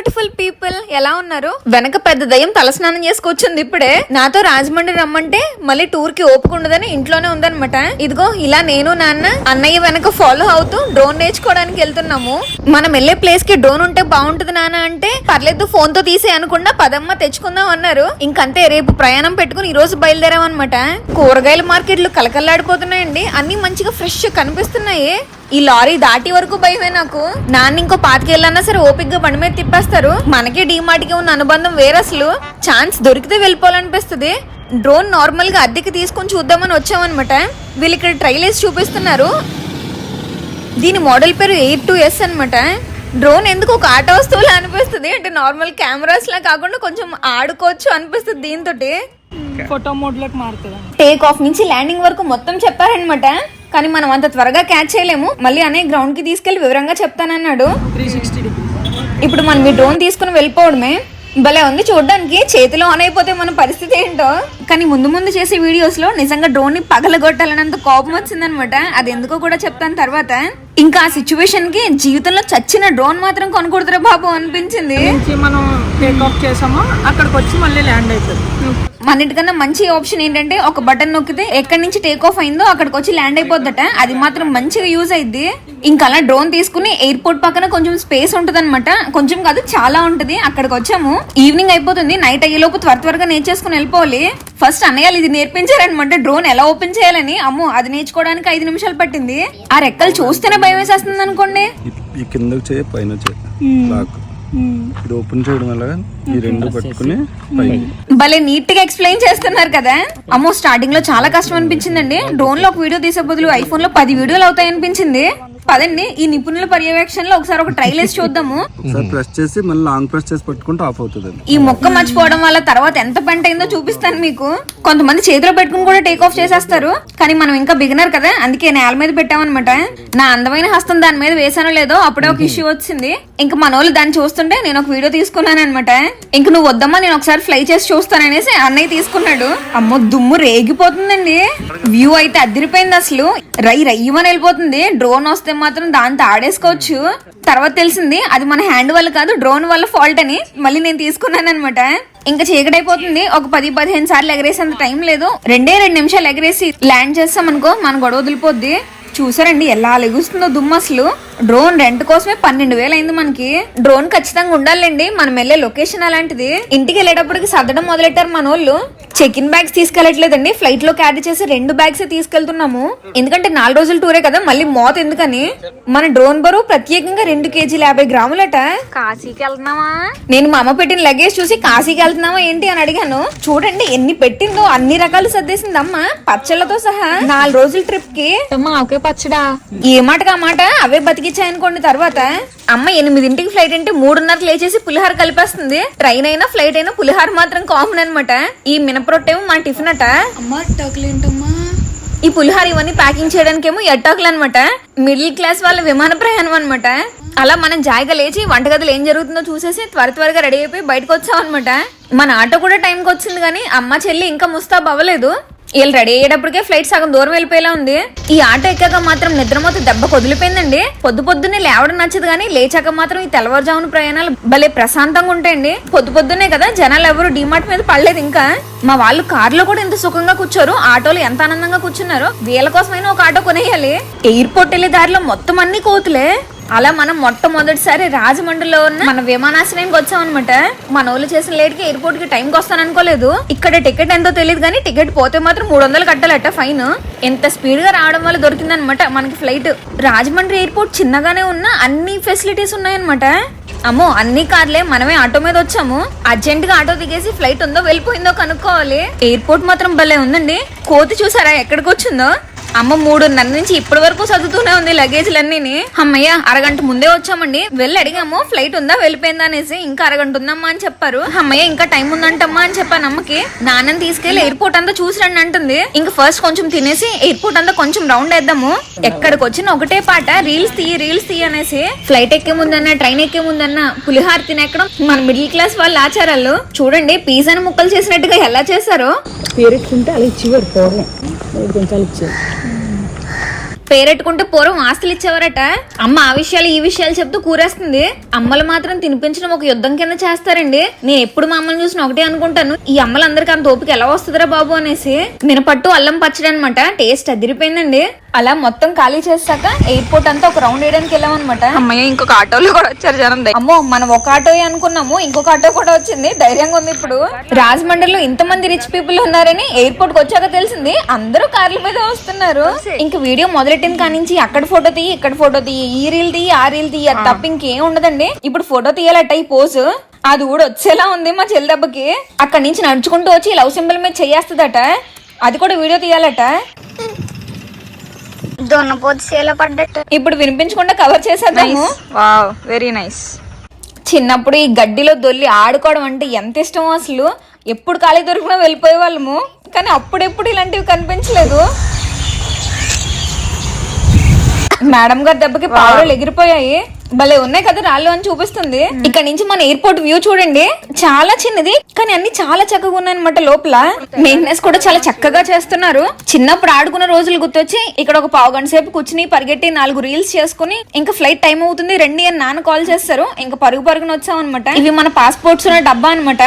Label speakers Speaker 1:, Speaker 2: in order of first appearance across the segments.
Speaker 1: Beautiful people ఎలా ఉన్నారు? వెనక పెద్ద దయ్యం తలస్నానం చేసుకొచ్చింది ఇప్పుడే. నాతో రాజమండ్రి రమ్మంటే మళ్ళీ టూర్కి ఓపుకుండదని ఇంట్లోనే ఉందనమాట ఇదిగో ఇలా నేను నాన్న అన్నయ్య వెనక ఫాలో అవుతూ డ్రోన్ నేర్చుకోవడానికి వెళ్తున్నాము. మనం వెళ్ళే ప్లేస్కి డ్రోన్ ఉంటే బాగుంటది నాన్న అంటే పర్లేదు ఫోన్తో తీసే అనుకుండా పదమ్మ తెచ్చుకుందాం అన్నారు. ఇంకంతే రేపు ప్రయాణం పెట్టుకుని ఈ రోజు బయలుదేరామన్నమాట. కూరగాయల మార్కెట్లు కలకల్లాడిపోతున్నాయండి అన్ని మంచిగా ఫ్రెష్ కనిపిస్తున్నాయి. ఈ లారీ దాటి వరకు భయమే నాకు. నాన్న ఇంకో పాతికెళ్ళన్నా సరే ఓపిక్గా బండి మీద తిప్పేస్తారు. మనకి డీమార్ట్కి ఉన్న అనుబంధం వేరే అసలు. ఛాన్స్ దొరికితే వెళ్ళిపోవాలనిపిస్తుంది. డ్రోన్ నార్మల్గా అద్దెకి తీసుకొని చూద్దామని వచ్చామన్నమాట. వీళ్ళు ఇక్కడ ట్రైల్ వేసి చూపిస్తున్నారు. దీని మోడల్ పేరు ఎయిట్ టూ ఎస్ అనమాట డ్రోన్ ఎందుకు ఒక ఆట వస్తువులా అనిపిస్తుంది? అంటే నార్మల్ కెమెరాస్ లా కాకుండా కొంచెం ఆడుకోవచ్చు అనిపిస్తుంది దీంతో
Speaker 2: ఫోటో మోడ్లోకి మారుతుంది
Speaker 1: టేక్ ఆఫ్ నుంచి ల్యాండింగ్ వరకు మొత్తం చెప్పారనమాట కానీ మనం అంత త్వరగా క్యాచ్ చేయలేము. మళ్ళీ అనే గ్రౌండ్కి తీసుకెళ్ళి వివరంగా చెప్తానన్నాడు. ఇప్పుడు మనం ఈ డ్రోన్ తీసుకుని వెళ్ళిపోవడమే. భలే ఉంది చూడడానికి. చేతిలో ఆన్ అయిపోతే మన పరిస్థితి ఏంటో. కానీ ముందు ముందు చేసే వీడియోస్లో నిజంగా డ్రోన్ని పగలగొట్టాలన్నంత కోపం వచ్చిందనమాట. అది ఎందుకో కూడా చెప్తాను తర్వాత. ఇంకా ఆ సిచ్యువేషన్కి జీవితంలో చచ్చిన డ్రోన్ మాత్రం కొనుక్കൂడదురా బాబు అనిపించింది.
Speaker 2: మనం టేక్ ఆఫ్ చేసామో? అక్కడికి వచ్చి మళ్ళీ ల్యాండ్ అవుతుంది
Speaker 1: మన్నిటికన్నా మంచి ఆప్షన్ ఏంటంటే ఒక బటన్ నొక్కితే ఎక్కడి నుంచి టేక్ ఆఫ్ అయిందో అక్కడికి వచ్చి ల్యాండ్ అయిపోద్దట. అది మాత్రం మంచిగా యూజ్ అయింది ఇంకా అలా డ్రోన్ తీసుకుని ఎయిర్పోర్ట్ పక్కన కొంచెం స్పేస్ ఉంటది కొంచెం కాదు చాలా ఉంటది. అక్కడికి వచ్చాము. ఈవినింగ్ అయిపోతుంది. నైట్ అయ్యేలోపు త్వర త్వరగా నేర్చేసుకుని వెళ్ళిపోవాలి. ఫస్ట్ అన్నయ్యలు ఇది నేర్పించారనమాట డ్రోన్ ఎలా ఓపెన్ చేయాలని. అమ్మో అది నేర్చుకోవడానికి ఐదు నిమిషాలు పట్టింది. ఆ రెక్కలు చూస్తేనే భయం వేసేస్తుంది అనుకోండి
Speaker 3: ఈ- ఈ కిందకు చేయి పైన చేయి. లాక్ ఇది ఓపెన్ చేయడం వల్ల ఈ రెండు పట్టుకుని
Speaker 1: భలే నీట్గా ఎక్స్ప్లెయిన్ చేస్తున్నారు కదా. అమ్మో స్టార్టింగ్లో చాలా కష్టం అనిపించిందండి. డ్రోన్లో ఒక వీడియో తీసే బదులు ఐఫోన్లో పది వీడియోలు అవుతాయి అనిపించింది పదండి ఈ నిపుణుల పర్యవేక్షణలో ఒకసారి ఒక ట్రైల్ వేసి చూద్దాము.
Speaker 3: ప్రెస్ చేసి మళ్ళీ లాంగ్ ప్రెస్ చేసి పట్టుకుంటే ఆఫ్ అవుతుంది
Speaker 1: ఈ మొక్క మర్చిపోవడం వల్ల తర్వాత ఎంత పంట అయిందో చూపిస్తాను మీకు. కొంతమంది చేతిలో పెట్టుకుని కూడా టేక్ ఆఫ్ చేసేస్తారు. కానీ మనం ఇంకా బిగినర్ కదా అందుకే నేల మీద పెట్టామన్నమాట. నా అందమైన హస్తం దాని మీద వేసానో లేదో అప్పుడే ఒక ఇష్యూ వచ్చింది. ఇంకా మన వాళ్ళు దాన్ని చూస్తుంటే నేను ఒక వీడియో తీసుకున్నాను అనమాట ఇంక నువ్వు వద్దమ్మా నేను ఒకసారి ఫ్లై చేసి చూస్తాననేసి అన్నయ్య తీసుకున్నాడు. అమ్మో దుమ్ము రేగిపోతుందండి. వ్యూ అయితే అదిరిపోయింది అసలు. రై రయ్యమని వెళ్ళిపోతుంది. డ్రోన్ వస్తే మాత్రం దాంతో ఆడేసుకోవచ్చు. తర్వాత తెలిసింది అది మన హ్యాండ్ వల్ల కాదు డ్రోన్ వల్ల ఫాల్ట్ అని. మళ్ళీ నేను తీసుకున్నాను అనమాట ఇంకా అయిపోతుంది ఒక పది పదిహేను సార్లు ఎగరేసేంత టైం లేదు. రెండే రెండు నిమిషాలు ఎగరేసి ల్యాండ్ చేస్తాం అనుకో మన గొడవ వదిలిపోద్ది. చూసారండి ఎలా లెగుస్తుందో దుమ్ము అసలు. డ్రోన్ రెంట్ కోసమే పన్నెండు వేలు అయింది మనకి. డ్రోన్ ఖచ్చితంగా ఉండాలండి. మనం వెళ్ళే లొకేషన్ అలాంటిది. ఇంటికి వెళ్ళేటప్పటికి సర్దడం మొదలెట్టారు మన వాళ్ళు. చెక్ ఇన్ బ్యాగ్స్ తీసుకెళ్ళట్లేదండి. ఫ్లైట్లో క్యారీ చేసి రెండు బ్యాగ్స్ తీసుకెళ్తున్నాము. ఎందుకంటే నాలుగు రోజుల టూరే కదా మళ్ళీ మోత ఎందుకని? మన డ్రోన్ బరువు ప్రత్యేకంగా రెండు కేజీల యాభై గ్రాములట.
Speaker 4: కాశీకి వెళ్తున్నావా
Speaker 1: నేను మా అమ్మ పెట్టిన లగేజ్ చూసి కాశీకి వెళ్తున్నావా ఏంటి అని అడిగాను. చూడండి ఎన్ని పెట్టిందో అన్ని రకాలు సర్దేసింది అమ్మ పచ్చళ్ళతో సహా నాలుగు రోజుల ట్రిప్కి.
Speaker 4: మాకే పచ్చడా?
Speaker 1: ఏ మాటగా మాట? అవే బతికిచ్చాయనుకోండి తర్వాత. అమ్మ ఎనిమిదింటికి ఫ్లైట్ అంటే మూడున్నరకు లేచేసి పులిహార కలిపేస్తుంది. ట్రైన్ అయినా ఫ్లైట్ అయినా పులిహార మాత్రం కామన్ అన్నమాట. ఈ మినప్రొట్టేమో మా టిఫిన్ అట
Speaker 4: అమ్మ
Speaker 1: ఈ పులిహార ఇవన్నీ ప్యాకింగ్ చేయడానికేమో ఎట్టాకులు అనమాట మిడిల్ క్లాస్ వాళ్ళ విమాన ప్రయాణం అనమాట అలా మనం జాయిగా లేచి వంటగదిలో ఏం జరుగుతుందో చూసేసి త్వర త్వరగా రెడీ అయిపోయి బయటకు వచ్చాం అనమాట మన ఆటో కూడా టైంకి వచ్చింది కానీ అమ్మ చెల్లి ఇంకా ముస్తాబ్ అవ్వలేదు. వీళ్ళు రెడీ అయ్యేటప్పటికే ఫ్లైట్ సగం దూరం వెళ్ళిపోయేలా ఉంది. ఈ ఆటో ఎక్కాక మాత్రం నిద్రమోత దెబ్బ కొదిలిపోయిందండి. పొద్దు పొద్దున్నే లేవడం నచ్చదు కానీ లేచాక మాత్రం ఈ తెల్లవారుజామున ప్రయాణాలు భలే ప్రశాంతంగా ఉంటాయండి. పొద్దు పొద్దున్నే కదా జనాలు ఎవరు డిమార్ట్ మీద పడలేదు ఇంకా. మా వాళ్ళు కార్లో కూడా ఎంత సుఖంగా కూర్చోరు. ఆటోలు ఎంత ఆనందంగా కూర్చున్నారో. వీళ్ళ కోసమైనా ఒక ఆటో కొనేయాలి. ఎయిర్పోర్ట్ వెళ్ళే దారిలో మొత్తం అన్ని కోతులే. అలా మనం మొట్టమొదటిసారి రాజమండ్రిలో ఉన్న మన విమానాశ్రయంకి వచ్చాం అనమాట మన వాళ్ళు చేసిన లేట్కి ఎయిర్పోర్ట్కి టైం వస్తాను అనుకోలేదు. ఇక్కడ టికెట్ ఎంతో తెలియదు కానీ టికెట్ పోతే మాత్రం మూడు వందలు కట్టాలట ఫైన్. ఎంత స్పీడ్గా రావడం వల్ల దొరికిందనమాట మనకి ఫ్లైట్. రాజమండ్రి ఎయిర్పోర్ట్ చిన్నగానే ఉన్న అన్ని ఫెసిలిటీస్ ఉన్నాయన్నమాట. అమ్మో అన్ని కార్లే మనమే ఆటో మీద వచ్చాము. అర్జెంట్గా ఆటో దిగేసి ఫ్లైట్ ఉందో వెళ్ళిపోయిందో కనుక్కోవాలి. ఎయిర్పోర్ట్ మాత్రం భలే ఉందండి. కోతి చూసారా ఎక్కడికి వచ్చిందో? అమ్మ మూడున్నర నుంచి ఇప్పటి వరకు చదువుతూనే ఉంది లగేజ్లన్నీ. అమ్మయ్య అరగంట ముందే వచ్చామండి. వెళ్ళి అడిగాము ఫ్లైట్ ఉందా? వెళ్ళిపోయిందా? అనేసి. ఇంకా అరగంట ఉందమ్మా అని చెప్పారు. అమ్మయ్య ఇంకా టైం ఉందంటమ్మా అని చెప్పాను అమ్మకి. నాన్నని తీసుకెళ్ళి ఎయిర్పోర్ట్ అంతా చూసి రండి అంటుంది. ఇంకా ఫస్ట్ కొంచెం తినేసి ఎయిర్పోర్ట్ అంతా కొంచెం రౌండ్ వేద్దాము. ఎక్కడికి వచ్చిన ఒకటే పాట రీల్స్ తీయి రీల్స్ తీయి అనేసి. ఫ్లైట్ ఎక్కే ముందన్న ట్రైన్ ఎక్కే ముందన్న పులిహార తినెక్కడం మన మిడిల్ క్లాస్ వాళ్ళ ఆచారాలు. చూడండి పిజ్జాని ముక్కలు చేసినట్టుగా ఎలా చేశారో
Speaker 2: పేరెట్టుకుంటే అలా ఇచ్చేవారు పూర్వం కొంచెం
Speaker 1: పేరెట్టుకుంటే పూర్వం ఆస్తులు ఇచ్చేవారట. అమ్మ ఆ విషయాలు ఈ విషయాలు చెప్తూ కూరేస్తుంది. అమ్మలు మాత్రం తినిపించడం ఒక యుద్ధం కింద చేస్తారండి. నేను ఎప్పుడు మా అమ్మని చూసిన ఒకటే అనుకుంటాను. ఈ అమ్మలందరికీ అంత ఓపిక ఎలా వస్తుందిరా బాబు అనేసి. మినపట్టు అల్లం పచ్చడి అనమాట టేస్ట్ అదిరిపోయిందండి. అలా మొత్తం ఖాళీ చేశాక ఎయిర్పోర్ట్ అంతా ఒక రౌండ్ వేయడానికి వెళ్ళాం అనమాట
Speaker 4: అమ్మయ్య ఇంకొక ఆటోలో కూడా వచ్చారు జనం
Speaker 1: అమ్మో మనం ఒక ఆటో అనుకున్నాము ఇంకొక ఆటో కూడా వచ్చింది ధైర్యంగా ఉంది ఇప్పుడు. రాజమండ్రిలో ఇంతమంది రిచ్ పీపుల్ ఉన్నారని ఎయిర్పోర్ట్కి వచ్చాక తెలిసింది అందరూ కార్ల మీద వస్తున్నారు. ఇంక వీడియో మొదలెట్టిన కానించి అక్కడ ఫోటో తీయి ఇక్కడ ఫోటో తీయి ఈ రీల్ తీయి ఆ రీల్ తీయి అది తప్ప ఇంకేం ఉండదండి. ఇప్పుడు ఫోటో తీయాలట ఈ పోజ్. అది కూడా వచ్చేలా ఉంది మా చెల్లి దెబ్బకి. అక్కడి నుంచి నడుచుకుంటూ వచ్చి లవ్ సింబల్ మీద చేయేస్తుందట. అది కూడా వీడియో తీయాలట.
Speaker 4: దున్నపోతు శీల పడ్డట్టు.
Speaker 1: ఇప్పుడు వినిపించకుండా కవర్ చేసేద్దాము.
Speaker 4: వావ్ వెరీ నైస్
Speaker 1: చిన్నప్పుడు ఈ గడ్డిలో దొల్లి ఆడుకోవడం అంటే ఎంత ఇష్టమో అసలు. ఎప్పుడు ఖాళీ దొరికినా వెళ్ళిపోయే వాళ్ళము. కానీ అప్పుడెప్పుడు ఇలాంటివి కనిపించలేదు. మేడం గారి దెబ్బకి పావులు ఎగిరిపోయాయి. భలే ఉన్నాయి కదా రాళ్ళు అని చూపిస్తుంది. ఇక్కడ నుంచి మన ఎయిర్పోర్ట్ వ్యూ చూడండి. చాలా చిన్నది కానీ అన్ని చాలా చక్కగా ఉన్నాయన్నమాట లోపల. మెయింటెనెన్స్ కూడా చాలా చక్కగా చేస్తున్నారు. చిన్నప్పుడు ఆడుకున్న రోజులు గుర్తొచ్చి ఇక్కడ ఒక పావు గంట సేపు కూర్చుని పరిగెట్టి నాలుగు రీల్స్ చేసుకుని ఇంకా ఫ్లైట్ టైం అవుతుంది రండి అని నాన్న కాల్ చేస్తారు. ఇంకా పరుగు పరుగున వచ్చాం అనమాట ఇవి మన పాస్పోర్ట్స్ ఉన్న డబ్బా అనమాట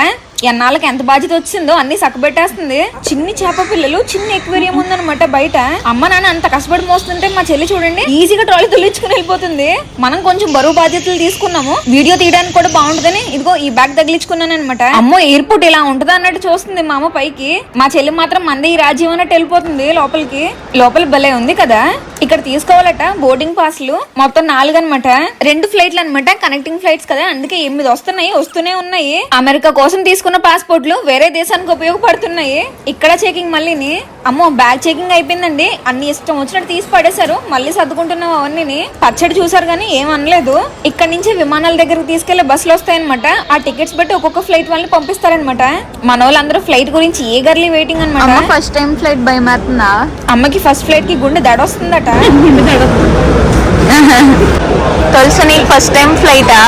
Speaker 1: ఎన్నాళ్ళకి ఎంత బాధ్యత వచ్చిందో అన్ని సక్కబెట్టేస్తుంది. చిన్ని చేప పిల్లలు చిన్న ఎక్వేరియం ఉందనమాట బయట. అమ్మ నాన్న అంత కష్టపడి మోస్తుంటే మా చెల్లి చూడండి ఈజీగా ట్రాలీ తొలిచుకుని వెళ్ళిపోతుంది. మనం కొంచెం బరువు బాధ్యతలు తీసుకున్నాము. వీడియో తీయడానికి కూడా బాగుంటుందని ఇదిగో ఈ బ్యాగ్ తగిలించుకున్నాను అనమాట అమ్మో ఎయిర్పోర్ట్ ఇలా ఉంటుందా అన్నట్టు చూస్తుంది మా అమ్మ పైకి. మా చెల్లి మాత్రం మంది ఈ రాజ్యం అన్నట్టు వెళ్ళిపోతుంది లోపలికి. లోపల భలే ఉంది కదా. ఇక్కడ తీసుకోవాలట బోర్డింగ్ పాస్లు మొత్తం నాలుగు అనమాట రెండు ఫ్లైట్లు అనమాట కనెక్టింగ్ ఫ్లైట్స్ కదా. అందుకే ఎనిమిది వస్తున్నాయి వస్తూనే ఉన్నాయి. అమెరికా కోసం తీసుకున్న పాస్పోర్ట్లు వేరే దేశానికి ఉపయోగపడుతున్నాయి. ఇక్కడ చెకింగ్ మళ్ళీని. అమ్మో బ్యాగ్ చెకింగ్ అయిపోయిందండి. అన్ని ఇష్టం వచ్చినట్టు తీసి పడేశారు. మళ్ళీ సర్దుకుంటున్నాం అవన్నీ పచ్చడి చూసారు కానీ ఏం అనలేదు. ఇక్కడ నుంచి విమానాల దగ్గరకు తీసుకెళ్ళే బస్సులు వస్తాయన్నమాట. ఆ టికెట్స్ బట్టి ఒక్కొక్క ఫ్లైట్ వాళ్ళని పంపిస్తారనమాట మన వాళ్ళందరూ ఫ్లైట్ గురించి ఏ గర్లీ వెయిటింగ్ అనమాట
Speaker 4: ఫస్ట్ టైం ఫ్లైట్ భయం అవుతుందా
Speaker 1: అమ్మకి ఫస్ట్ ఫ్లైట్కి గుండె దడ వస్తుందట
Speaker 4: తెలుసు నీకు ఫస్ట్ టైం ఫ్లైటా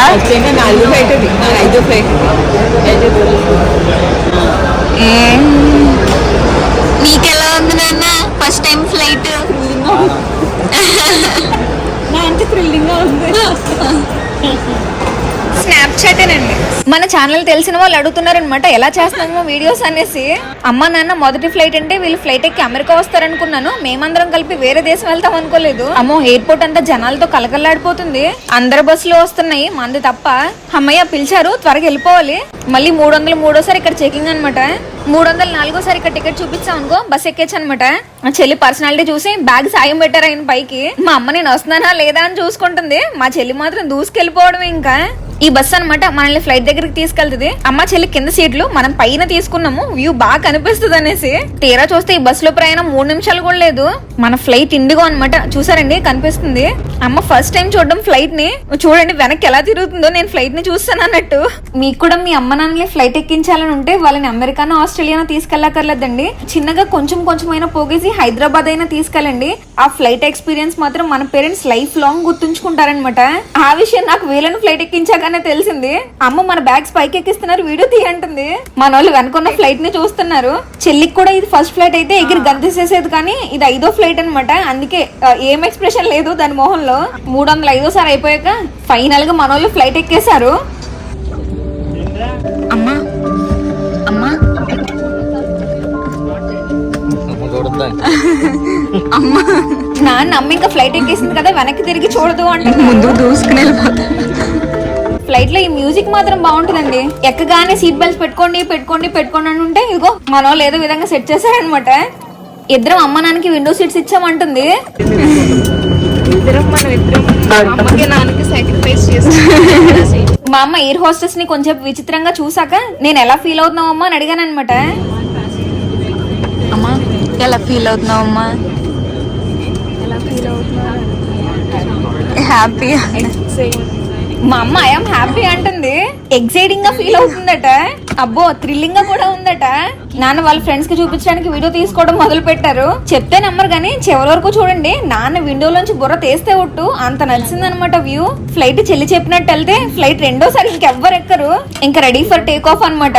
Speaker 2: నాలుగు ఫ్లైట్ ఐదో ఫ్లైట్
Speaker 4: నీకు ఎలా ఉంది నాన్న? ఫస్ట్ టైం ఫ్లైట్
Speaker 2: నా అంత థ్రిల్లింగ్గా ఉంది.
Speaker 1: స్నాప్చాట్ అండి మన ఛానల్ తెలిసిన వాళ్ళు అడుగుతున్నారనమాట ఎలా చేస్తున్నామో వీడియోస్ అనేసి. అమ్మ నాన్న మొదటి ఫ్లైట్ అంటే వీళ్ళు ఫ్లైట్ ఎక్కి అమెరికా వస్తారనుకున్నాను. మేమందరం కలిపి వేరే దేశం వెళ్తాం అనుకోలేదు. అమ్మో ఎయిర్పోర్ట్ అంతా జనాలతో కలకల్లాడిపోతుంది అందరు బస్సులు వస్తున్నాయి మంది తప్ప. అమ్మయ్య పిలిచారు త్వరగా వెళ్ళిపోవాలి. మళ్ళీ మూడు వందలు మూడోసారి ఇక్కడ చెకింగ్ అనమాట మూడు వందలు నాలుగోసారి ఇక్కడ టికెట్ చూపించాం అనుకో బస్ ఎక్కేచ్చు అనమాట చెల్లి పర్సనాలిటీ చూసి బ్యాగ్ సాయం పెట్టారు ఆయన పైకి. మా అమ్మ నేను వస్తున్నానా లేదా? అని చూసుకుంటుంది. మా చెల్లి మాత్రం దూసుకెళ్ళిపోవడం ఇంకా. ఈ బస్ అనమాట మనల్ని ఫ్లైట్ దగ్గరికి తీసుకెళ్తుంది. అమ్మ చెల్లి కింద సీట్లు మనం పైన తీసుకున్నాము. వ్యూ బాగా కనిపిస్తుంది అనేసి. తీరా చూస్తే ఈ బస్లో ప్రయాణం మూడు నిమిషాలు కూడా లేదు. మన ఫ్లైట్ ఇండిగో అన్నమాట. చూసారండి? కనిపిస్తుంది. అమ్మ ఫస్ట్ టైం చూడడం ఫ్లైట్ని. చూడండి వెనక్కి ఎలా తిరుగుతుందో నేను ఫ్లైట్ని చూస్తాను అన్నట్టు. మీకు కూడా మీ అమ్మ నాన్నని ఫ్లైట్ ఎక్కించాలని ఉంటే వాళ్ళని అమెరికానో ఆస్ట్రేలియానో తీసుకెళ్ళక్కర్లేదండి. చిన్నగా కొంచెం కొంచెం అయినా పోగేసి హైదరాబాద్ అయినా తీసుకెళ్ళండి. ఆ ఫ్లైట్ ఎక్స్పీరియన్స్ మాత్రం మన పేరెంట్స్ లైఫ్ లాంగ్ గుర్తుంచుకుంటారనమాట ఆ విషయం నాకు వీళ్ళని ఫ్లైట్ ఎక్కించాకనే తెలిసింది. అమ్మ మన బ్యాగ్స్ పైకి ఎక్కిస్తున్నారు వీడియో తీయంటుంది మన వాళ్ళు వెనుకున్న ఫ్లైట్ని చూస్తున్నారు. చెల్లికి కూడా ఇది ఫస్ట్ ఫ్లైట్ అయితే ఎగిరి గంతేసేసేది కానీ ఇది ఐదో ఫ్లైట్ అన్నమాట. అందుకే ఏం ఎక్స్ప్రెషన్ లేదు దాని మొహంలో. మూడు వందల ఐదో సారి అయిపోయాక ఫైనల్గా మన వాళ్ళు ఫ్లైట్ ఎక్కేశారు.
Speaker 4: అమ్మా అమ్మా.
Speaker 1: నాన్న అమ్మ ఇంకా ఫ్లైట్ ఎక్కేసింది కదా వెనక్కి తిరిగి చూడదు అంటే
Speaker 4: ముందు దూసుకుని వెళ్ళిపోతా
Speaker 1: ఫ్లైట్లో ఈ మ్యూజిక్ మాత్రం బాగుంటుందండి. ఎక్కగానే సీట్ బెల్ట్స్ పెట్టుకోండి పెట్టుకోండి పెట్టుకోండి అని ఉంటే ఇదిగో మన వాళ్ళు ఏదో విధంగా సెట్ చేశారనమాట ఇద్దరం అమ్మ నాన్నకి విండో సీట్స్ ఇచ్చామంటుంది.
Speaker 2: ఇద్దరం మనం ఇద్దరం అమ్మకి నాన్నకి సాక్రిఫైస్ చేస్తాం
Speaker 1: మా అమ్మ ఎయిర్ హోస్టెస్ని కొంచెం విచిత్రంగా చూసాక నేను ఎలా ఫీల్ అవుతున్నావు అమ్మా అని అడిగాను అనమాట
Speaker 4: అమ్మా? ఎలా ఫీల్ అవుతున్నావు? అమ్మా హ్యాపీ
Speaker 1: మా అమ్మ ఐఎమ్ హ్యాపీ అంటుంది. ఎగ్జైటింగ్గా ఫీల్ అవుతుందట. అబ్బో థ్రిల్లింగ్గా కూడా ఉందట. నాన్న వాళ్ళ ఫ్రెండ్స్కి చూపించడానికి వీడియో తీసుకోవడం మొదలు పెట్టారు చెప్తే నమ్మరు కానీ చివరి వరకు చూడండి. నాన్న విండోలోంచి బుర్ర తీస్తే ఒట్టు అంత నచ్చింది అనమాట వ్యూ ఫ్లైట్ చెల్లి చెప్పినట్టు వెళ్తే ఫ్లైట్ రెండోసారి ఇంకెవ్వరు ఎక్కరు. ఇంకా రెడీ ఫర్ టేక్ ఆఫ్ అనమాట.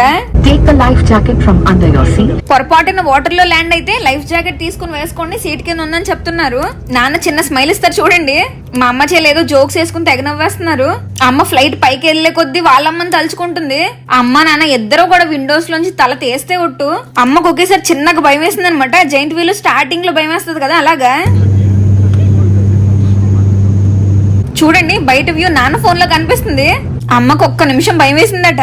Speaker 1: పొరపాటున వాటర్లో ల్యాండ్ అయితే లైఫ్ జాకెట్ తీసుకుని వేసుకోండి సీట్ కింద ఉందని చెప్తున్నారు. నాన్న చిన్న స్మైల్ ఇస్తారు చూడండి. మా అమ్మ చేయలేదు జోక్స్ వేసుకుని తెగ నవ్వేస్తున్నారు. అమ్మ ఫ్లైట్ పైకి వెళ్ళే కొద్దీ వాళ్ళమ్మని తలుచుకుంటుంది. అమ్మ నాన్న ఇద్దరు కూడా విండోస్ లోంచి తల తీస్తే ఒట్టు. అమ్మకు ఒకేసారి చిన్నగా భయం వేసింది అనమాట జైంట్ వీల్ స్టార్టింగ్లో భయం వేస్తుంది కదా అలాగా? చూడండి బయట వ్యూ నాన్న ఫోన్లో కనిపిస్తుంది. అమ్మకు ఒక్క నిమిషం భయం వేసిందట.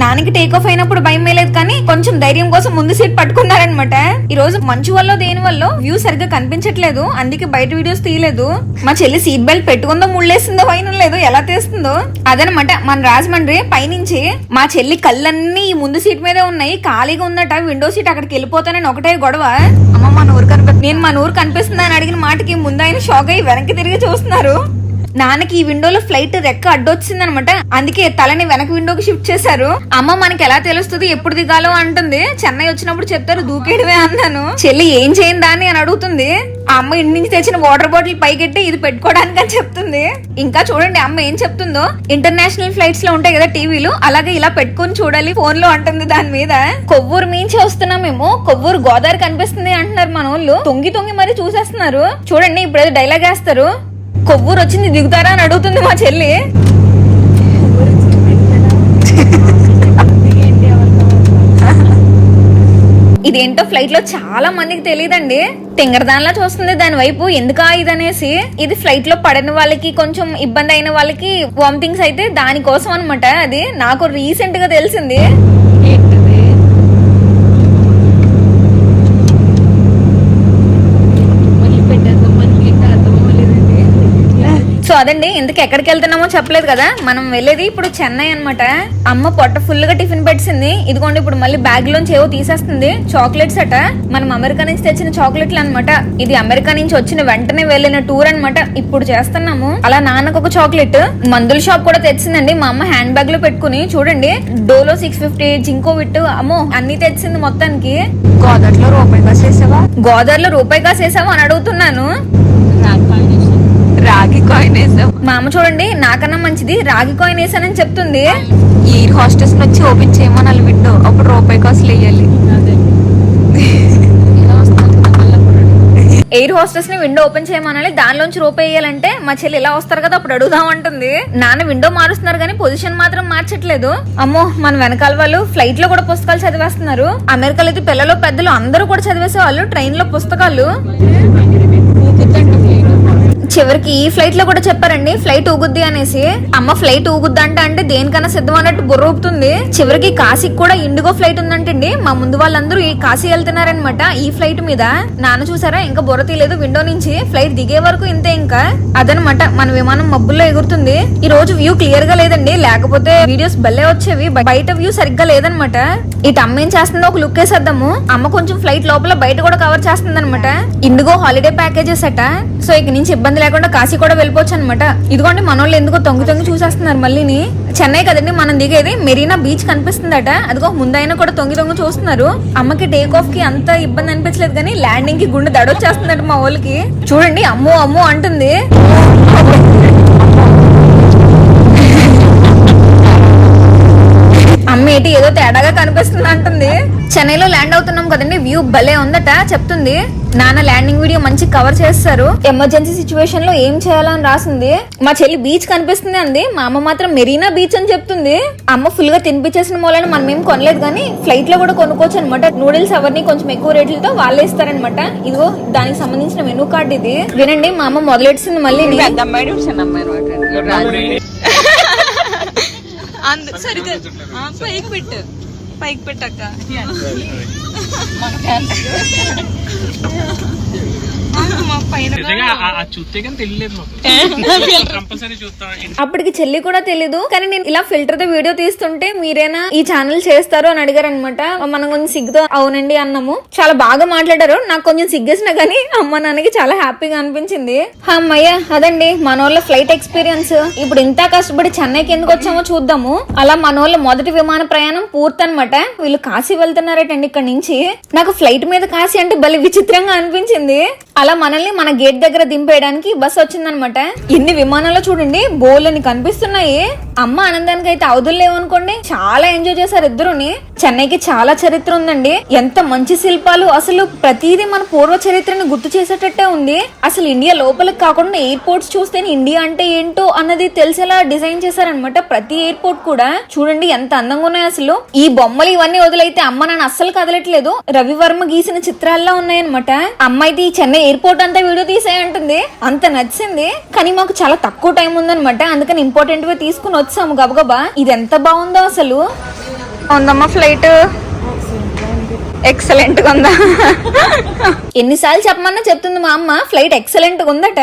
Speaker 1: నాన్నకి టేక్ ఆఫ్ అయినప్పుడు భయం వేయలేదు కానీ కొంచెం ధైర్యం కోసం ముందు సీట్ పట్టుకున్నారనమాట. ఈ రోజు మంచు వల్ల దేని వల్ల వ్యూ సరిగ్గా కనిపించట్లేదు. అందుకే బయట వీడియోస్ తీయలేదు. మా చెల్లి సీట్ బెల్ట్ పెట్టుకుందో ముళ్ళేసిందో పైన లేదు ఎలా తీస్తుందో అదనమాట మన రాజమండ్రి పైనుంచి. మా చెల్లి కళ్ళన్నీ ఈ ముందు సీట్ మీదే ఉన్నాయి. ఖాళీగా ఉందట విండో సీట్ అక్కడికి వెళ్ళిపోతానని ఒకటే గొడవ. అమ్మ మన ఊరు కనిపి నేను మన ఊరు కనిపిస్తుందా అని అడిగిన మాటకి ముందు ఆయన షాక్ అయ్యి వెనక్కి తిరిగి చూస్తున్నారు. నాన్నకి ఈ విండోలో ఫ్లైట్ రెక్క అడ్డొచ్చింది అనమాట అందుకే తలని వెనక విండోకి షిఫ్ట్ చేశారు. అమ్మ మనకి ఎలా తెలుస్తుంది ఎప్పుడు దిగాలో అంటుంది. చెన్నై వచ్చినప్పుడు చెప్తారు దూకేయడమే అన్నాను. చెల్లి ఏం చేయిందా అని అని అడుగుతుంది. ఆ అమ్మ ఇంటి నుంచి తెచ్చిన వాటర్ బాటిల్ పైకెట్టి ఇది పెట్టుకోవడానికి అని చెప్తుంది. ఇంకా చూడండి అమ్మ ఏం చెప్తుందో. ఇంటర్నేషనల్ ఫ్లైట్స్లో ఉంటాయి కదా టీవీలు అలాగే ఇలా పెట్టుకొని చూడాలి ఫోన్లో అంటుంది దాని మీద. కొవ్వూరు మించి వస్తున్నామేమో కొవ్వూరు గోదావరి కనిపిస్తుంది అంటున్నారు మన వాళ్ళు. తొంగి తొంగి మరీ చూసేస్తున్నారు. చూడండి ఇప్పుడు డైలాగ్ వేస్తారు. కొవ్వూరు వచ్చింది దిగుతారా అని అడుగుతుంది మా చెల్లి. ఇదేంటో ఫ్లైట్లో చాలా మందికి తెలియదండి తింగరదానిలా చూస్తుంది దాని వైపు. ఎందుకా ఇదనేసి? ఇది ఫ్లైట్లో పడిన వాళ్ళకి కొంచెం ఇబ్బంది అయిన వాళ్ళకి వామిటింగ్స్ అయితే దానికోసం అనమాట అది నాకు రీసెంట్గా తెలిసింది సో అదండి ఇంతకు ఎక్కడికి వెళ్తున్నామో చెప్పలేదు కదా. మనం వెళ్ళేది ఇప్పుడు చెన్నై అన్నమాట. అమ్మ పొట్ట ఫుల్గా టిఫిన్ పెట్టింది. ఇదిగోండి ఇప్పుడు మళ్ళీ బ్యాగ్ లోంచి ఏవో తీసేస్తుంది. చాక్లెట్స్ అట. మనం అమెరికా నుంచి తెచ్చిన చాక్లెట్లు అన్నమాట. ఇది అమెరికా నుంచి వచ్చిన వెంటనే వెళ్ళిన టూర్ అన్నమాట. ఇప్పుడు చేస్తున్నాము. అలా నాన్నకు ఒక చాక్లెట్. మందుల షాప్ కూడా తెచ్చిందండి. మా అమ్మ హ్యాండ్ బ్యాగ్లో పెట్టుకుని చూడండి. Dolo six fifty Zincovit అమ్మో అన్ని తెచ్చింది మొత్తానికి.
Speaker 2: గోదట్లో రూపాయి బస్ వేసావా
Speaker 1: గోదావరిలో రూపాయి కాసేసావు అని అడుగుతున్నాను.
Speaker 2: రాగి కాయిన్ వేసావు.
Speaker 1: మా అమ్మ చూడండి నాకన్నా మంచిది రాగి కాయిన్ వేసానని చెప్తుంది.
Speaker 2: ఎయిర్ హాస్టెస్ వచ్చి ఓపెన్ చేయమనాలి విండో అప్పుడు రూపాయి కాసులు వేయాలి
Speaker 1: ఎయిర్ హోస్టెస్ని విండో ఓపెన్ చేయమనాలి దానిలోంచి రూపాయి వేయాలంటే మా చెల్లి ఇలా వస్తారు కదా అప్పుడు అడుగుదాం అంటుంది. నాన్న విండో మారుస్తున్నారు కానీ పొజిషన్ మాత్రం మార్చట్లేదు. అమ్మో మన వెనకాల వాళ్ళు ఫ్లైట్లో కూడా పుస్తకాలు చదివేస్తున్నారు. అమెరికాలో అయితే పిల్లలు పెద్దలు అందరూ కూడా చదివేసే వాళ్ళు ట్రైన్లో పుస్తకాలు. చివరికి ఈ ఫ్లైట్లో కూడా చెప్పారండి ఫ్లైట్ ఊగుద్ది అనేసి. అమ్మ ఫ్లైట్ ఊగుద్ది అంటే అంటే దేనికన్నా సిద్ధం అన్నట్టు బుర్రూపుతుంది చివరికి కాశీకి కూడా ఇండిగో ఫ్లైట్ ఉందంటండి. మా ముందు వాళ్ళందరూ ఈ కాశీ వెళ్తున్నారనమాట ఈ ఫ్లైట్ మీద. నాన్న చూసారా? ఇంకా బుర్ర తీయలేదు విండో నుంచి. ఫ్లైట్ దిగే వరకు ఇంతే ఇంకా. అదనమాట మన విమానం మబ్బుల్లో ఎగురుతుంది. ఈ రోజు వ్యూ క్లియర్గా లేదండి. లేకపోతే వీడియోస్ భలే వచ్చేవి. బయట వ్యూ సరిగ్గా లేదనమాట ఇటు అమ్మ ఏం చేస్తుందో ఒక లుక్ వేసేద్దాము. అమ్మ కొంచెం ఫ్లైట్ లోపల బయట కూడా కవర్ చేస్తుంది అనమాట ఇండిగో హాలిడే ప్యాకేజెస్ అట. సో ఇక నుంచి ఇబ్బంది లేకుండా కాశీ కూడా వెళ్ళిపోవచ్చు అనమాట ఇదిగోండి మనోళ్ళు ఎందుకో తొంగి తొంగి చూసేస్తున్నారు మళ్ళీని. చెన్నై కదండి మనం దిగేది మెరీనా బీచ్ కనిపిస్తుందట. అదిగో ముందైనా కూడా తొంగి తొంగి చూస్తున్నారు. అమ్మకి టేక్ ఆఫ్కి అంత ఇబ్బంది అనిపించలేదు కానీ ల్యాండింగ్కి గుండె దడొచ్చేస్తుందట మా వాళ్ళకి. చూడండి అమ్మో అమ్మో అంటుంది. అమ్మేటి ఏదో తేడాగా కనిపిస్తుంది అంటుంది చెన్నైలో ల్యాండ్ అవుతున్నాం కదండి వ్యూ భలే ఉందట చెప్తుంది. నాన్న ల్యాండింగ్ వీడియో మంచి కవర్ చేస్తారు. ఎమర్జెన్సీ సిచ్యువేషన్లో ఏం చేయాలని రాసింది? మా చెల్లి బీచ్ కనిపిస్తుంది అంది. మా అమ్మ మాత్రం మెరీనా బీచ్ అని చెప్తుంది. అమ్మ ఫుల్గా తినిపించేసిన మూలని మనం ఏం కొనలేదు కానీ ఫ్లైట్లో కూడా కొనుక్కోవచ్చు అనమాట నూడిల్స్ అవన్నీ కొంచెం ఎక్కువ రేట్లతో వాళ్ళే ఇస్తారనమాట ఇదిగో దానికి సంబంధించిన మెనూ కార్డ్ ఇది. వినండి మా అమ్మ మొదలెట్టింది మళ్ళీ
Speaker 2: పైకి పెట్టు. పైకి పెట్టక్క మా పైన
Speaker 1: అప్పటికి చెల్లి కూడా తెలీదు కానీ నేను ఇలా ఫిల్టర్తో వీడియో తీస్తుంటే మీరేనా ఈ ఛానల్ చేస్తారు అని అడిగారు అనమాట మనం కొంచెం సిగ్గుతో అవునండి అన్నాము. చాలా బాగా మాట్లాడారు. నాకు కొంచెం సిగ్గేసిన కానీ అమ్మ నాన్నకి చాలా హ్యాపీగా అనిపించింది. అమ్మయ్య అదండి మన వాళ్ళ ఫ్లైట్ ఎక్స్పీరియన్స్ ఇప్పుడు ఇంత కష్టపడి చెన్నైకి ఎందుకు వచ్చామో చూద్దాము. అలా మన వాళ్ళ మొదటి విమాన ప్రయాణం పూర్తనమాట వీళ్ళు కాశీ వెళ్తున్నారటండి ఇక్కడ నుంచి. నాకు ఫ్లైట్ మీద కాశీ అంటే భలే విచిత్రంగా అనిపించింది. అలా మనల్ని మన గేట్ దగ్గర దింపేయడానికి బస్ వచ్చిందనమాట. ఎన్ని విమానాలు చూడండి బోర్లని కనిపిస్తున్నాయి. అమ్మ ఆనందానికి అయితే అవధులు లేవనుకోండి చాలా ఎంజాయ్ చేశారు ఇద్దరుని. చెన్నైకి చాలా చరిత్ర ఉందండి. ఎంత మంచి శిల్పాలు అసలు ప్రతిదీ మన పూర్వ చరిత్రని గుర్తు చేసేటట్టే ఉంది. అసలు ఇండియా లోపలికి కాకుండా ఎయిర్పోర్ట్స్ చూస్తే ఇండియా అంటే ఏంటో అన్నది తెలిసేలా డిజైన్ చేశారనమాట ప్రతి ఎయిర్పోర్ట్ కూడా. చూడండి ఎంత అందంగా ఉన్నాయి అసలు. ఈ బొమ్మలు ఇవన్నీ వదిలైతే అమ్మ నన్ను అస్సలు కదలట్లేదు. రవివర్మ గీసిన చిత్రాల్లో ఉన్నాయన్నమాట. అమ్మ అయితే ఈ చెన్నై ఎయిర్పోర్ట్ అంతా వీడియో తీసేయంటుంది. అంత నచ్చింది. కానీ మాకు చాలా తక్కువ టైం ఉందన్నమాట. అందుకని ఇంపార్టెంట్గా తీసుకుని వచ్చాము గబగబా. ఇది ఎంత బాగుందో అసలు.
Speaker 2: ఉందమ్మా ఫ్లైట్ ఎక్సలెంట్గా ఉందా?
Speaker 1: ఎన్నిసార్లు చెప్పమన్నా చెప్తుంది మా అమ్మ. ఫ్లైట్ ఎక్సలెంట్గా ఉందట.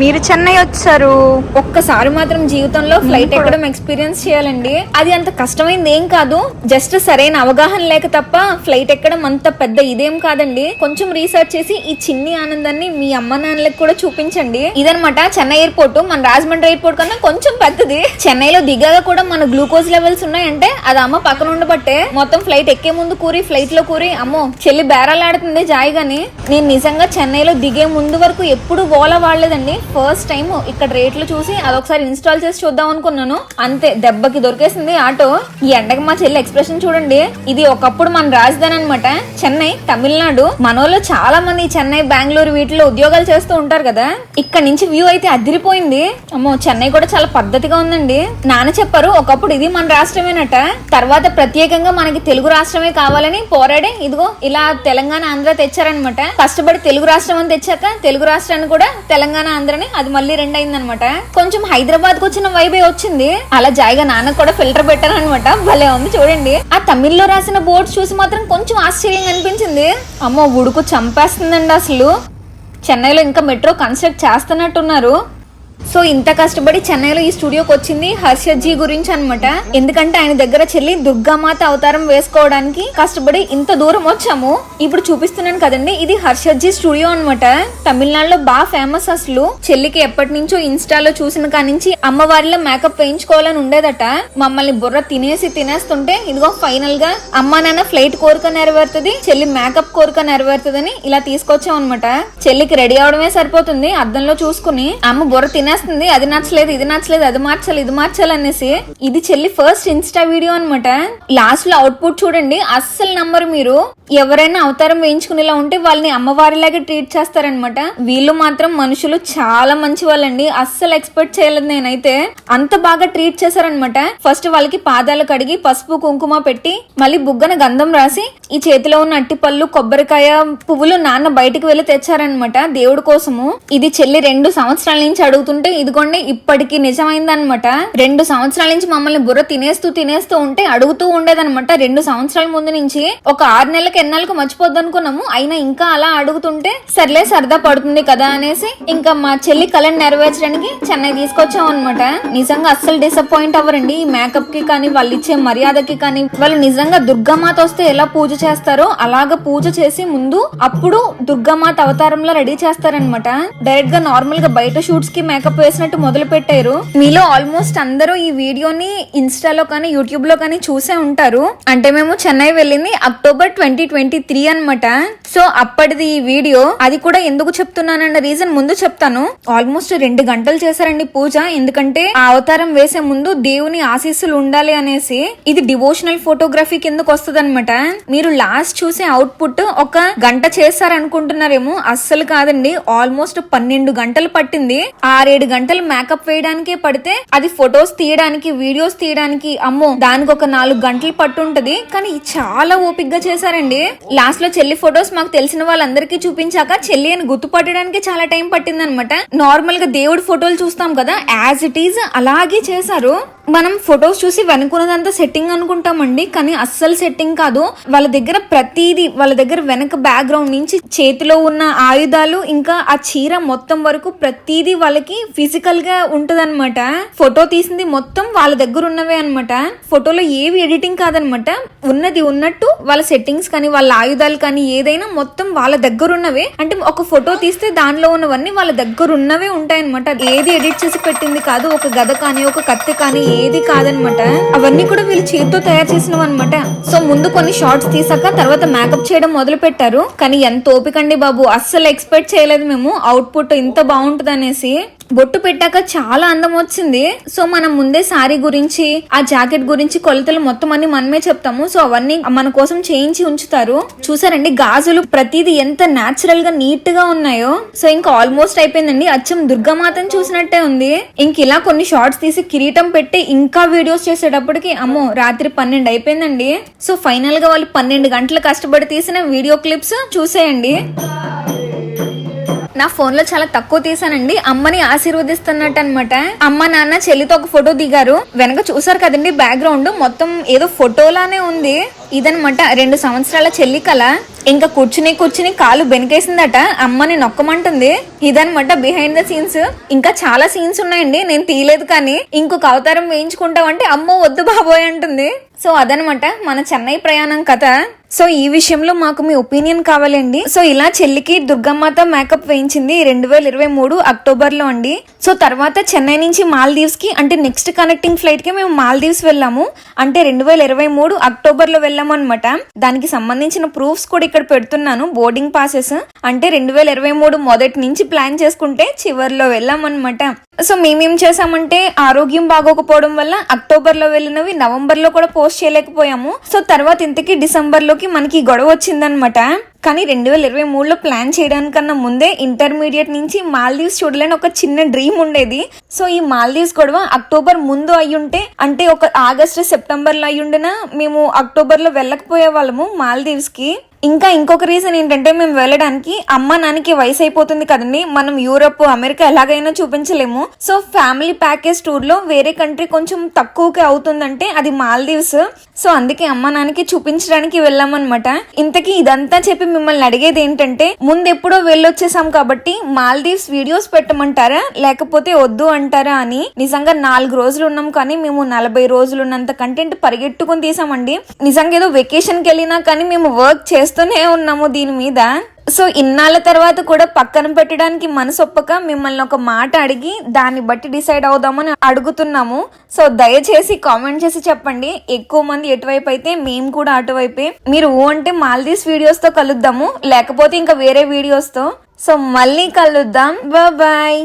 Speaker 2: మీరు చెన్నై వచ్చారు.
Speaker 1: ఒక్కసారి మాత్రం జీవితంలో ఫ్లైట్ ఎక్కడం ఎక్స్పీరియన్స్ చేయాలండి. అది అంత కష్టమైంది ఏం కాదు. జస్ట్ సరైన అవగాహన లేక తప్ప ఫ్లైట్ ఎక్కడం అంత పెద్ద ఇదేం కాదండి. కొంచెం రీసెర్చ్ చేసి ఈ చిన్ని ఆనందాన్ని మీ అమ్మ నాన్నలకు కూడా చూపించండి. ఇదనమాట చెన్నై ఎయిర్పోర్ట్ మన రాజమండ్రి ఎయిర్పోర్ట్ కన్నా కొంచెం పెద్దది. చెన్నైలో దిగాక కూడా మన గ్లూకోజ్ లెవెల్స్ ఉన్నాయంటే అది అమ్మ పక్కన ఉండబట్టే మొత్తం ఫ్లైట్ ఎక్కే ముందు కూరి ఫ్లైట్లో కూరి అమ్మో చెల్లి బేరాలాడుతుంది జాయిగాని. నేను నిజంగా చెన్నైలో దిగే ముందు వరకు ఎప్పుడు ఓలా వాడలేదండి. ఫస్ట్ టైం ఇక్కడ రేట్లు చూసి అదొకసారి ఇన్స్టాల్ చేసి చూద్దాం అనుకున్నాను. అంతే దెబ్బకి దొరికేసింది ఆటో. ఈ ఎండకి మా చెల్లి ఎక్స్ప్రెషన్ చూడండి. ఇది ఒకప్పుడు మన రాజధాని అనమాట చెన్నై తమిళనాడు. మనోళ్ళు చాలా మంది చెన్నై బెంగళూరు వీటిలో ఉద్యోగాలు చేస్తూ ఉంటారు కదా. ఇక్కడ నుంచి వ్యూ అయితే అదిరిపోయింది. అమ్మో చెన్నై కూడా చాలా పద్ధతిగా ఉందండి. నాన్న చెప్పారు ఒకప్పుడు ఇది మన రాష్ట్రమేనట. తర్వాత ప్రత్యేకంగా మనకి తెలుగు రాష్ట్రమే కావాలని పోరాడే ఇదిగో ఇలా తెలంగాణ ఆంధ్ర తెచ్చారనమాట కష్టపడి తెలుగు రాష్ట్రం అని తెచ్చాక తెలుగు రాష్ట్రాన్ని కూడా తెలంగాణ ఆంధ్ర ఆంధ్రని అది మళ్ళీ రెండు అయిందనమాట. కొంచెం హైదరాబాద్కు వచ్చిన వైబే వచ్చింది. అలా జాయిగా నాన్న కూడా ఫిల్టర్ పెట్టారనమాట భలే ఉంది చూడండి. ఆ తమిళ్ళో రాసిన బోర్డ్స్ చూసి మాత్రం కొంచెం ఆశ్చర్యంగా అనిపించింది. అమ్మో ఉడుకు చంపేస్తుందండి అసలు. చెన్నైలో ఇంకా మెట్రో కన్స్ట్రక్ట్ చేస్తున్నట్టున్నారు. సో ఇంత కష్టపడి చెన్నైలో ఈ స్టూడియోకి వచ్చింది హర్షద్ జీ గురించి అన్నమాట. ఎందుకంటే ఆయన దగ్గర చెల్లి దుర్గామాత అవతారం వేసుకోవడానికి కష్టపడి ఇంత దూరం వచ్చాము. ఇప్పుడు చూపిస్తున్నాను కదండి ఇది హర్షద్ జీ స్టూడియో అనమాట తమిళనాడులో బాగా ఫేమస్ అసలు. చెల్లికి ఎప్పటి నుంచో ఇన్స్టాలో చూసిన కానించి అమ్మవారిలో మేకప్ వేయించుకోవాలని ఉండేదట. మమ్మల్ని బుర్ర తినేసి తినేస్తుంటే ఇదిగో ఫైనల్గా అమ్మ నాన్న ఫ్లైట్ కోరిక నెరవేరుతుంది చెల్లి మేకప్ కోరిక నెరవేరుతుందని ఇలా తీసుకొచ్చాం అనమాట చెల్లికి రెడీ అవడమే సరిపోతుంది అద్దంలో చూసుకుని అమ్మ బుర్ర తినేస్తుంది అది నచ్చలేదు ఇది నచ్చలేదు అది మార్చాలి ఇది మార్చాలి అనేసి. ఇది చెల్లి ఫస్ట్ ఇన్స్టా వీడియో అనమాట లాస్ట్లో అవుట్పుట్ చూడండి అస్సలు నంబరు మీరు. ఎవరైనా అవతారం వేయించుకునేలా ఉంటే వాళ్ళని అమ్మవారిలాగే ట్రీట్ చేస్తారనమాట వీళ్ళు మాత్రం మనుషులు చాలా మంచి వాళ్ళండి అస్సలు ఎక్స్పెక్ట్ చేయలేదు నేనైతే. అంత బాగా ట్రీట్ చేశారనమాట ఫస్ట్ వాళ్ళకి పాదాలు కడిగి పసుపు కుంకుమ పెట్టి మళ్ళీ బుగ్గన గంధం రాసి ఈ చేతిలో ఉన్న అట్టి పళ్ళు కొబ్బరికాయ పువ్వులు నాన్న బయటికి వెళ్ళి తెచ్చారనమాట దేవుడి కోసము. ఇది చెల్లి రెండు సంవత్సరాల నుంచి అడుగుతుంటే ఇదిగోండి ఇప్పటికి నిజమైందనమాట రెండు సంవత్సరాల నుంచి మమ్మల్ని బుర్ర తినేస్తూ తినేస్తూ ఉంటే అడుగుతూ ఉండేదనమాట రెండు సంవత్సరాల ముందు నుంచి ఒక ఆరు నెలలకి ఎన్నాళ్ళకు మర్చిపోద్దు అనుకున్నాము అయినా ఇంకా అలా అడుగుతుంటే సర్లే సరదా పడుతుంది కదా అనేసి ఇంకా మా చెల్లి కళను నెరవేర్చడానికి చెన్నై తీసుకొచ్చాం అనమాట నిజంగా అస్సలు డిసప్పాయింట్ అవ్వరండి. ఈ మేకప్కి కానీ వాళ్ళు ఇచ్చే మర్యాదకి కానీ వాళ్ళు నిజంగా దుర్గామాత వస్తే ఎలా పూజ చేస్తారో అలాగ పూజ చేసి ముందు అప్పుడు దుర్గామాత అవతారంలో రెడీ చేస్తారనమాట డైరెక్ట్గా నార్మల్గా బయట షూట్స్కి మేకప్ వేసినట్టు మొదలు పెట్టారు. మీలో ఆల్మోస్ట్ అందరూ ఈ వీడియోని ఇన్స్టాలో కానీ యూట్యూబ్లో కానీ చూసే ఉంటారు. అంటే మేము చెన్నై వెళ్ళింది అక్టోబర్ ట్వంటీ ట్వంటీ త్రీ అనమాట సో అప్పటిది ఈ వీడియో. అది కూడా ఎందుకు చెప్తున్నానన్న రీజన్ ముందు చెప్తాను. ఆల్మోస్ట్ రెండు గంటలు చేశారండి పూజ. ఎందుకంటే ఆ అవతారం వేసే ముందు దేవుని ఆశీస్సులు ఉండాలి అనేసి ఇది డివోషనల్ ఫోటోగ్రఫీ కిందకు వస్తుంది మీరు లాస్ట్ చూసే అవుట్పుట్ ఒక గంట చేస్తారనుకుంటున్నారేమో అస్సలు కాదండి. ఆల్మోస్ట్ పన్నెండు గంటలు పట్టింది. ఆరేడు గంటలు మేకప్ వేయడానికే పడితే అది ఫొటోస్ తీయడానికి వీడియోస్ తీయడానికి అమ్మో దానికి ఒక నాలుగు గంటలు పట్టుంటది. కానీ చాలా ఓపిక్గా చేశారండి. లాస్ట్లో చెల్లి ఫొటోస్ మాకు తెలిసిన వాళ్ళందరికీ చూపించాక చెల్లి అని గుర్తుపట్టడానికి చాలా టైం పట్టింది అనమాట నార్మల్గా దేవుడి ఫోటోలు చూస్తాం కదా యాజ్ ఇట్ ఈజ్ అలాగే చేశారు. మనం ఫొటోస్ చూసి వెనుకున్నదంతా సెట్టింగ్ అనుకుంటామండి కానీ అస్సలు సెట్టింగ్ కాదు. వాళ్ళ దగ్గర ప్రతిదీ వాళ్ళ దగ్గర వెనక బ్యాక్గ్రౌండ్ నుంచి చేతిలో ఉన్న ఆయుధాలు ఇంకా ఆ చీర మొత్తం వరకు ప్రతిదీ వాళ్ళకి ఫిజికల్గా ఉంటదన్నమాట. ఫోటో తీసింది మొత్తం వాళ్ళ దగ్గర ఉన్నవే అన్నమాట. ఫోటోలో ఏవి ఎడిటింగ్ కాదనమాట ఉన్నది ఉన్నట్టు వాళ్ళ సెట్టింగ్స్ కానీ వాళ్ళ ఆయుధాలు కానీ ఏదైనా మొత్తం వాళ్ళ దగ్గర ఉన్నవే అంటే ఒక ఫోటో తీస్తే దానిలో ఉన్నవన్నీ వాళ్ళ దగ్గర ఉన్నవే ఉంటాయన్నమాట ఏది ఎడిట్ చేసి పెట్టింది కాదు ఒక గద కానీ ఒక కత్తి కానీ ఏది కాదనమాట అవన్నీ కూడా వీళ్ళు చేతితో తయారు చేసినవి అనమాట సో ముందు కొన్ని షార్ట్స్ తీసాక తర్వాత మేకప్ చేయడం మొదలు పెట్టారు కానీ ఎంత ఓపికండి బాబు. అస్సలు ఎక్స్పెక్ట్ చేయలేదు మేము. అవుట్పుట్ ఇంత బాగుంటుంది అనేసి బొట్టు పెట్టాక చాలా అందం వచ్చింది. సో మనం ముందే సారీ గురించి ఆ జాకెట్ గురించి కొలతలు మొత్తం అన్ని మనమే చెప్తాము. సో అవన్నీ మన కోసం చేయించి ఉంచుతారు. చూసారండి గాజులు ప్రతిదీ ఎంత నాచురల్గా నీట్గా ఉన్నాయో. సో ఇంకా ఆల్మోస్ట్ అయిపోయిందండి. అచ్చం దుర్గామాతని చూసినట్టే ఉంది. ఇంక ఇలా కొన్ని షార్ట్స్ తీసి కిరీటం పెట్టి ఇంకా వీడియోస్ చేసేటప్పటికి అమ్మో రాత్రి పన్నెండు అయిపోయిందండి. సో ఫైనల్గా వాళ్ళు పన్నెండు గంటలు కష్టపడి తీసిన వీడియో క్లిప్స్ చూసేయండి. నా ఫోన్లో చాలా తక్కువ తీసానండి అమ్మని ఆశీర్వదిస్తున్నట్టు అనమాట అమ్మ నాన్న చెల్లితో ఒక ఫోటో దిగారు. వెనక చూసారు కదండి బ్యాక్గ్రౌండ్ మొత్తం ఏదో ఫోటోలానే ఉంది. ఇదనమాట రెండు సంవత్సరాల చెల్లి కల. ఇంకా కూర్చుని కూర్చుని కాలు బెనికేసిందట. అమ్మని నొక్కమంటుంది. ఇదనమాట బిహైండ్ ద సీన్స్ ఇంకా చాలా సీన్స్ ఉన్నాయండి నేను తీయలేదు కానీ. ఇంకొక అవతారం వేయించుకుంటామంటే అమ్మో వద్దు బాబోయ్ అంటుంది. సో అదనమాట మన చెన్నై ప్రయాణం కథ. సో ఈ విషయంలో మాకు మీ ఒపీనియన్ కావాలండి. సో ఇలా చెల్లికి దుర్గమ్మాత మేకప్ వేయించింది రెండు వేల ఇరవై మూడు అక్టోబర్లో అండి. సో తర్వాత చెన్నై నుంచి మాల్దీవ్స్కి అంటే నెక్స్ట్ కనెక్టింగ్ ఫ్లైట్కి మేము మాల్దీవ్స్ వెళ్ళాము. అంటే రెండు వేల ఇరవై మూడు అక్టోబర్లో వెళ్ళాము అనమాట దానికి సంబంధించిన ప్రూఫ్స్ కూడా ఇక్కడ పెడుతున్నాను బోర్డింగ్ పాసెస్. అంటే రెండు వేల ఇరవై మూడు మొదటి నుంచి ప్లాన్ చేసుకుంటే చివరిలో వెళ్ళామన్నమాట సో మేమేం చేసామంటే ఆరోగ్యం బాగోకపోవడం వల్ల అక్టోబర్లో వెళ్ళినవి నవంబర్లో కూడా పోస్ట్ చేయలేకపోయాము. సో తర్వాత ఇంతకీ డిసెంబర్ లోకి మనకి గొడవ వచ్చిందనమాట కానీ రెండు వేల ఇరవై మూడులో ప్లాన్ చేయడానికన్నా ముందే ఇంటర్మీడియట్ నుంచి మాల్దీవ్స్ చూడలేని ఒక చిన్న డ్రీమ్ ఉండేది. సో ఈ మాల్దీవ్స్ గొడవ అక్టోబర్ ముందు అయ్యుంటే అంటే ఒక ఆగస్టు సెప్టెంబర్లో అయ్యుండినా మేము అక్టోబర్లో వెళ్ళకపోయే వాళ్ళము మాల్దీవ్స్కి. ఇంకా ఇంకొక రీజన్ ఏంటంటే మేము వెళ్ళడానికి అమ్మ నాన్నకి వయసు అయిపోతుంది కదండి. మనం యూరప్ అమెరికా ఎలాగైనా చూపించలేము. సో ఫ్యామిలీ ప్యాకేజ్ టూర్లో వేరే కంట్రీ కొంచెం తక్కువకి అవుతుందంటే అది మాల్దీవ్స్. సో అందుకే అమ్మ నాన్నకి చూపించడానికి వెళ్ళామన్నమాట. ఇంతకీ ఇదంతా చెప్పి మిమ్మల్ని అడిగేది ఏంటంటే ముందెప్పుడో వెళ్ళొచ్చేసాం కాబట్టి మాల్దీవ్స్ వీడియోస్ పెట్టమంటారా? లేకపోతే వద్దు అంటారా అని. నిజంగా నాలుగు రోజులు ఉన్నాం కానీ మేము నలభై రోజులు ఉన్నంత కంటెంట్ పరిగెట్టుకుని తీసామండి. నిజంగా ఏదో వెకేషన్కి వెళ్ళినా కానీ మేము వర్క్ చేస్తాం. చేస్తూనే ఉన్నాము దీని మీద. సో ఇన్నాళ్ళ తర్వాత కూడా పక్కన పెట్టడానికి మనసు ఒప్పక మిమ్మల్ని ఒక మాట అడిగి దాన్ని బట్టి డిసైడ్ అవుదామని అడుగుతున్నాము. సో దయచేసి కామెంట్ చేసి చెప్పండి. ఎక్కువ మంది ఎటువైపు అయితే మేము కూడా అటువైపే. మీరు ఊ అంటే మాల్దీస్ వీడియోస్తో కలుద్దాము. లేకపోతే ఇంకా వేరే వీడియోస్తో సో మళ్ళీ కలుద్దాం. బాయ్